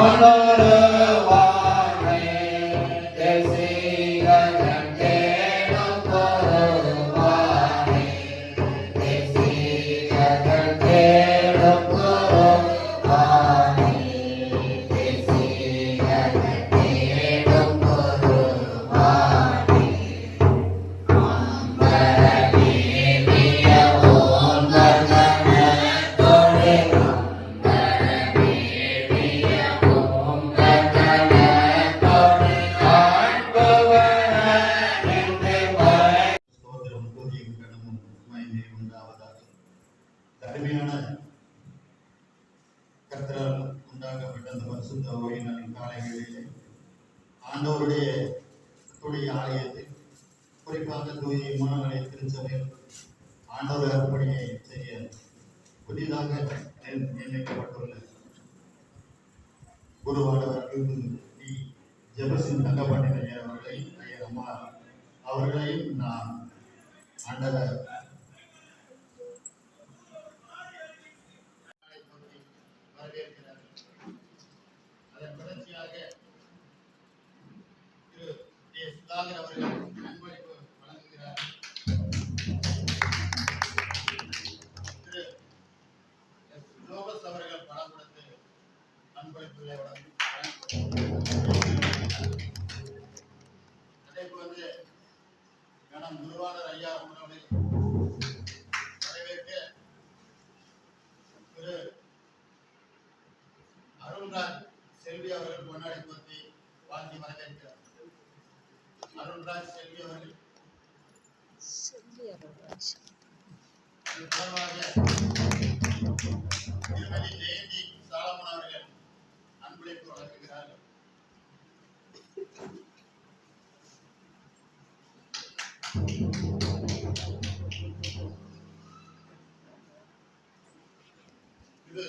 Anara அருமையான கர்த்தரால் உண்டாக்கப்பட்ட அந்த பரிசுத்த ஓய்வின் காலைகளிலே ஆண்டவருடைய துடைய ஆலயத்தில் குறிப்பாக தூய மாணவரை திருச்சபையில் ஆண்டவர் அர்ப்பணியை செய்ய புதிதாக நியமிக்கப்பட்டுள்ள குருவானவர் டி. ஜெபசின் தங்கப்பாண்டியன் ஐயர் அவர்களை ஐயர் அம்மா அவர்களையும் நான் ஆண்டவர் கணம் குருவாளர் ஐயா அவர்களை வரவேற்க திரு அருள்ராஜ் செல்வி அவர்கள் பொன்னாடி போத்தி வாழ்த்தி வரவேற்கிறார் அருள்ராஜ் செல்வி அவர்கள். அது போலவாக திருமதி ஜெயந்தி இது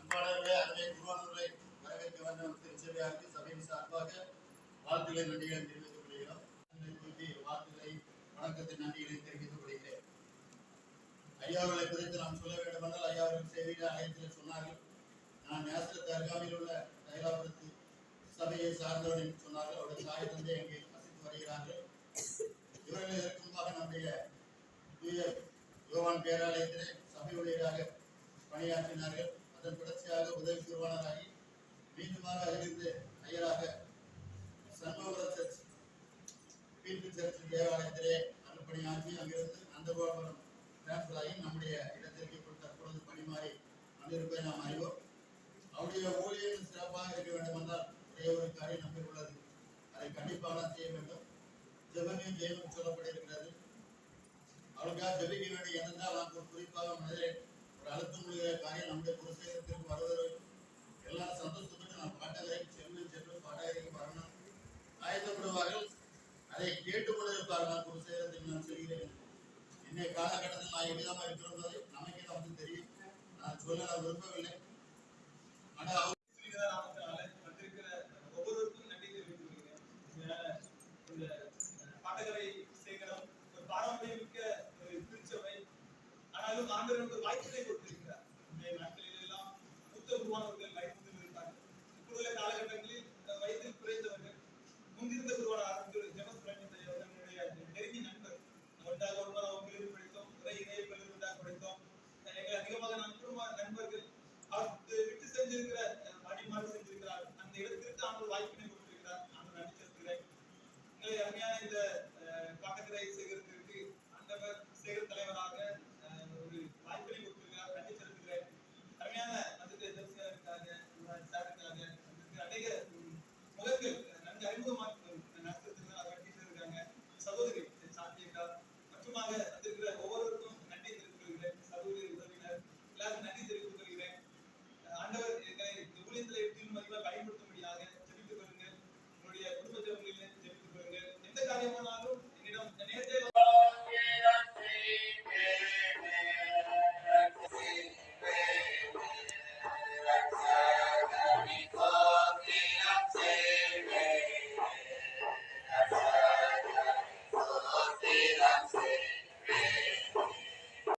அன்பாளர்களே, வரவேற்க வேண்டும் திருச்சபையாருக்கு சபையின் சார்பாக வாழ்த்துக்களை நன்றிகளை தெரிவித்துக் கொள்கிறோம். வாழ்த்துக்களை வணக்கத்தின் நன்றிகளை தெரிவித்துக் கொள்கிறேன். ஐயா அவர்களை குறித்து நாம் சொல்ல வேண்டுமென்றால் ஐயா அவர்கள் செய்தியில் ஆயத்தில் சொன்னார்கள். நான் நேசத்து அருகாமையில் உள்ள தைலாபுரத்து சபையை சார்ந்தவன் சொன்னார்கள். அவருடைய தாய் தந்தை அங்கே வசித்து வருகிறார்கள். இவர்கள் இருக்குமாக நம்முடைய ஆசிரியர் யோவான் பேராலயத்திலே சபை ஊழியராக பணியாற்றினார்கள். அதன் தொடர்ச்சியாக உதவி குருவானராகி மீண்டுமாக அதிலிருந்து ஐயராக சண்முகபுர சர்ச் தேவாலயத்திலே சர்ச் தேவாலயத்திலே அருள்பணியாற்றி அங்கிருந்து நந்தகோபுரம் டிரான்ஸ்பர் ஆகி நம்முடைய இடத்திற்கு இப்பொழுது தற்பொழுது பணிமாறி வந்திருப்பதை நாம் அறிவோம். அவருடைய ஊழியம் சிறப்பாக இருக்க வேண்டும் என்றால் ஒரே ஒரு காரியம் நம்பி உள்ளது. அதை கண்டிப்பாக செய்ய வேண்டும். ஜெபமே ஜெயம் சொல்லப்பட்டிருக்கிறது. அவளுக்காக ஜெபிக்க வேண்டிய எண்ணத்தால் நாம் குறிப்பாக மனதிலே ஒரு அழுத்தம் உள்ள காரியம் நம்முடைய குருசேகரத்திற்கு வருவது? எல்லா சந்தோஷப்பட்டு நான் பாட்டகரை செல்வி செல்வி பாடகரைக்கு வரணும் ஆயத்தப்படுவார்கள் அதை கேட்டுக்கொண்டிருப்பார்கள் நான் குருசேகரத்தில் நான் செய்கிறேன் இன்றைய காலகட்டத்தில் நான் எவ்விதமாக இருக்கிறோம் என்பதை நமக்கே நமக்கு தெரியும். நான் சொல்ல நான் விரும்பவில்லை. ஆனால்